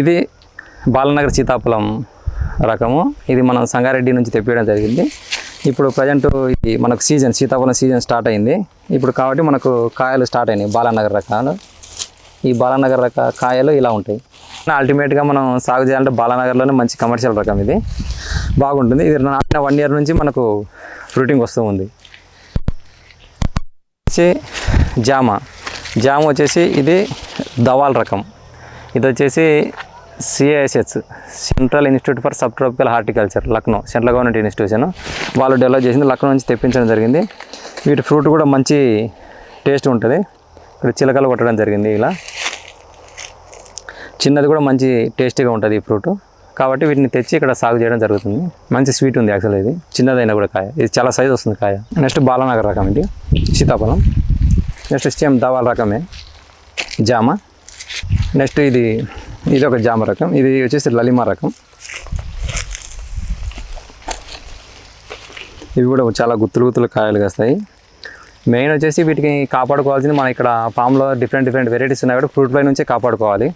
ఇది బాలనగర్ సీతాఫలం రకము. ఇది మనం సంగారెడ్డి నుంచి తెప్పించడం జరిగింది. ఇప్పుడు ప్రజెంట్ ఇది మనకు సీజన్ సీతాఫలం సీజన్ స్టార్ట్ అయింది. ఇప్పుడు కాబట్టి మనకు కాయలు స్టార్ట్ అయినాయి బాలనగర్ రకాలు. ఈ బాలనగర్ రక కాయలు ఇలా ఉంటాయి. అల్టిమేట్గా మనం సాగు చేయాలంటే బాలనగర్లోనే మంచి కమర్షియల్ రకం ఇది. బాగుంటుంది. ఇది నాటిన వన్ ఇయర్ నుంచి మనకు ఫ్రూటింగ్ వస్తూ ఉంది. వచ్చి జామ. జామ వచ్చేసి ఇది దవాల్ రకం. ఇది వచ్చేసి CISH central institute for sub tropical horticulture Lucknow central government institution వాళ్ళు డెవలప్ చేసింది లక్నో నుంచి తెప్పించడం జరిగింది. వీటి ఫ్రూట్ కూడా మంచి టేస్ట్ ఉంటుంది. ఇక్కడ చిలకలు కొట్టడం జరిగింది ఇలా. చిన్నది కూడా మంచి టేస్టీగా ఉంటుంది ఈ ఫ్రూట్ కాబట్టి వీటిని తెచ్చి ఇక్కడ సాగు చేయడం జరుగుతుంది. మంచి స్వీట్ ఉంది యాక్చువల్ ఇది. చిన్నదైనా కూడా కాయ. ఇది చాలా సైజ్ వస్తుంది కాయ. నెక్స్ట్ బాలనగర్ రకం ఇది. సీతాఫలం. నెక్స్ట్ సేమ్ దవాల రకమే. జామ. నెక్స్ట్ ఇది ఇది ఒక జామ రకం. ఇది వచ్చేసి లలిమా రకం. ఇవి కూడా చాలా గుత్తులు గుత్తులు కాయలు కాస్తాయి. మెయిన్ వచ్చేసి వీటికి కాపాడుకోవాల్సింది మన ఇక్కడ ఫామ్లో డిఫరెంట్ డిఫరెంట్ వెరైటీస్ ఉన్నాయి కూడా ఫ్రూట్ ఫ్లై నుంచే కాపాడుకోవాలి.